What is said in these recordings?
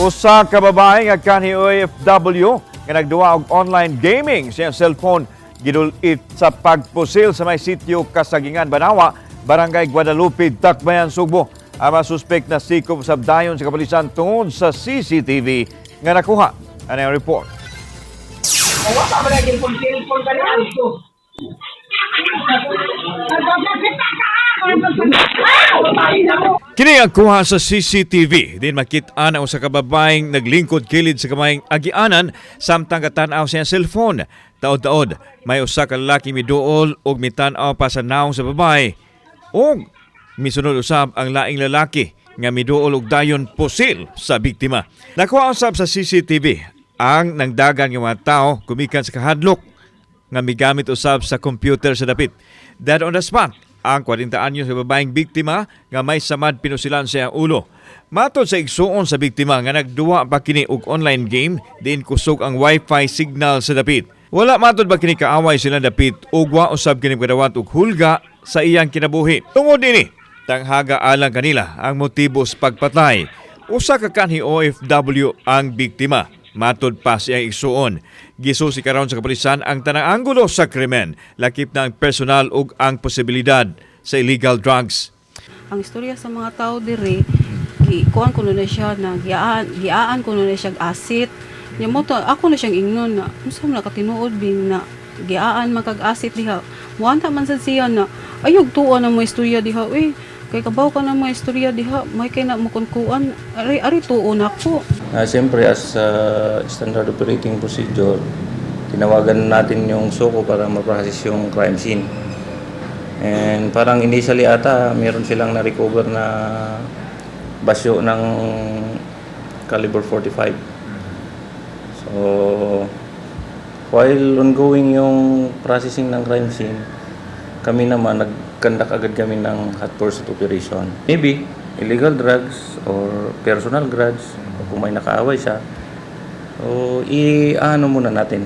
Usa ka babae nga kanhi OFW nga nagduwa og online gaming sa iyang cellphone gidulit sa pagpusil sa may sitio Kasagingan Banawa, Barangay Guadalupe, Tacbayan, Sugbo. Ang mga suspect na sikop sa dayon sa kapulisan tungod sa CCTV nga nakuha. Ano yung report? Wala ka ba naging kung cellphone ka na ko? Kini ang kuha sa CCTV. Din makita na usa ka babaeng naglingkod kilid sa kamayng agianan samtang katanaw sa iyang cellphone. Taod-taod, may usa ka lalaki miduol ug mitan-aw pa sa naong sa babae. Og misunod usab ang laing lalaki nga miduol og dayon pusil sa biktima. Nakuha usab sa CCTV ang nangdagan nga mga tao kumikan sa kahadlok nga migamit usab sa computer sa dapit. Dead on the spot, ang 40 anyos sa babaeng biktima nga may samad pinusilan sa ulo. Matod sa igsuon sa biktima nga nagduwa pa kini og online game din kusog ang wifi signal sa dapit. Wala matod ba kini kaaway sila dapit ug wa usab kini kadawat og hulga sa iyang kinabuhi. Tungod ini, tanghaga alang kanila ang motibo sa pagpatay. Usa ka kanhi OFW ang biktima. Matod pa siyang igsuon. Gisusi karon sa kapulisan ang tanang anggulo sa krimen, lakip na ang personal ug ang posibilidad sa illegal drugs. ang istorya sa mga tao dire gi kuan kuno na siya na giaan giaan kuno na siya asit nya ako na siyang ingnon na unsa man nakatinuod bing na giaan magkag asit diha wanta man sad siya na ayog tuwa na mo istorya diha uy kay kabaw ka na mo istorya diha may kay na mo kunkuan ari ari tuo na ko Ah, Siyempre, as uh, standard operating procedure, tinawagan natin yung SOCO para ma-process yung crime scene. And parang initially ata, meron silang na-recover na basyo ng caliber 45. So, while ongoing yung processing ng crime scene, kami naman nag-conduct agad kami ng hot pursuit operation. Maybe illegal drugs or personal grudge o kung may nakaaway siya. So, i-ano muna natin.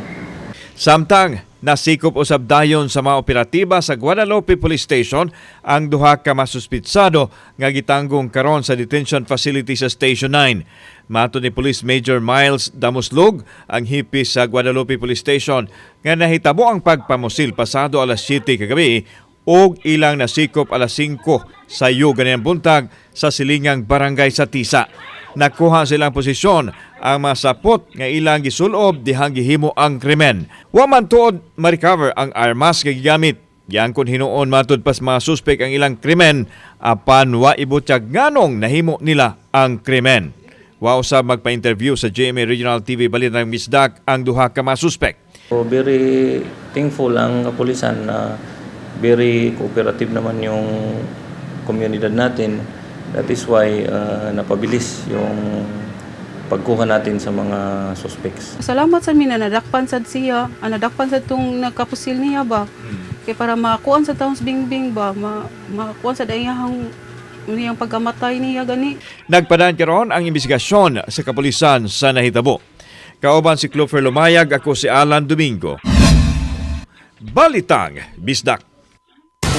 Samtang nasikop usab dayon sa mga operatiba sa Guadalupe Police Station ang duha ka masuspitsado nga gitanggong karon sa detention facility sa Station 9. Mato ni Police Major Miles Damuslog ang hipi sa Guadalupe Police Station nga nahitabo ang pagpamusil pasado alas 7 kagabi ug ilang nasikop alas 5 sa ganyan buntag sa silingang barangay sa Tisa. Nakuha silang posisyon ang mga sapot nga ilang gisulob dihang gihimo ang krimen. Wa man tuod ma-recover ang armas nga gigamit. Giangkon hinuon matud pas mga suspek ang ilang krimen apan wa ibutyag nganong nahimo nila ang krimen. Wa usab magpa-interview sa GMA Regional TV Balitang Misdak ang duha ka mga suspek. Very thankful ang kapulisan na very cooperative naman yung komunidad natin. That is why uh, napabilis yung pagkuha natin sa mga suspects. salamat sa mina nadakpan sad siya ah, nadakpan sad tong nagkapusil niya ba kay para makuan sa taons bingbing ba ma makuan sa dayahang niyang pagkamatay niya gani Nagpadaan karon ang investigasyon sa kapulisan sa nahitabo. Kauban si Clover Lumayag, ako si Alan Domingo. Balitang Bisdak.